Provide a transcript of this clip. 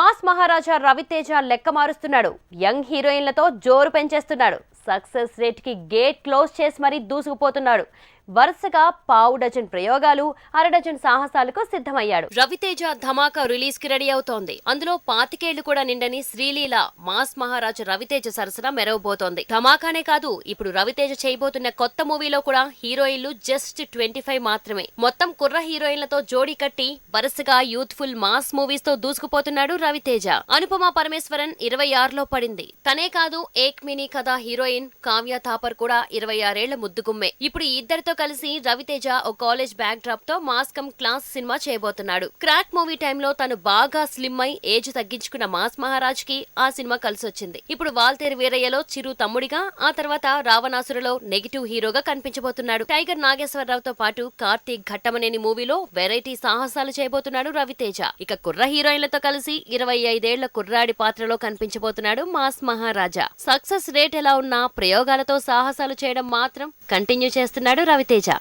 Mass మహారాజా రవితేజ లెక్క మారుస్తున్నాడు. Young హీరోయిన్లతో జోరు పెంచేస్తున్నాడు. సక్సెస్ రేట్కి గేట్ క్లోజ్ చేసి మరీ దూసుకుపోతున్నాడు. వరుసగా పావు డజన్ ప్రయోగాలు అరడజన్ సాహసాలకు సిద్ధమయ్యాడు. రవితేజ ధమాకా రిలీజ్కి రెడీ అవుతోంది. అందులో పాతికేళ్ళు కూడా నిండని శ్రీలీల మాస్ మహారాజ్ రవితేజ సరసన మెరవబోతోంది. ధమాకానే కాదు ఇప్పుడు రవితేజ చేయబోతున్న కొత్త మూవీలో కూడా హీరోయిన్లు జస్ట్ ట్వంటీ ఫైవ్ మాత్రమే. మొత్తం కుర్ర హీరోయిన్లతో జోడీ కట్టి వరుసగా యూత్ఫుల్ మాస్ మూవీస్తో దూసుకుపోతున్నాడు రవితేజ. అనుపమ పరమేశ్వరన్ ఇరవై ఆరులో పడింది. తనే కాదు ఏక్ మినీ కథ హీరోయిన్ కావ్య థాపర్ కూడా ఇరవై ఆరేళ్ళ ముద్దుగుమ్మే. ఇప్పుడు ఈ ఇద్దరితో కలిసి రవితేజ ఓ కాలేజ్ బ్యాక్ డ్రాప్తో మాస్కం క్లాస్ సినిమా చేయబోతున్నాడు. క్రాక్ మూవీ టైంలో తను బాగా స్లిమ్ అయి ఏజ్ తగ్గించుకున్న మాస్ మహారాజ్కి ఆ సినిమా కలిసొచ్చింది. ఇప్పుడు వాల్తేరు వీరయ్యలో చిరు తమ్ముడిగా ఆ తర్వాత రావణాసురలో నెగిటివ్ హీరోగా కనిపించబోతున్నాడు. టైగర్ నాగేశ్వరరావుతో పాటు కార్తీక్ ఘట్టమనేని మూవీలో వెరైటీ సాహసాలు చేయబోతున్నాడు రవితేజ. ఇక కుర్ర హీరోయిన్లతో కలిసి ఇరవై ఐదేళ్ళ కుర్రాడి పాత్రలో కనిపించబోతున్నాడు మాస్ మహారాజా. సక్సెస్ రేట్ ఎలా ఉన్నా ప్రయోగాలతో సాహసాలు చేయడం మాత్రం కంటిన్యూ చేస్తున్నాడు రవితేజ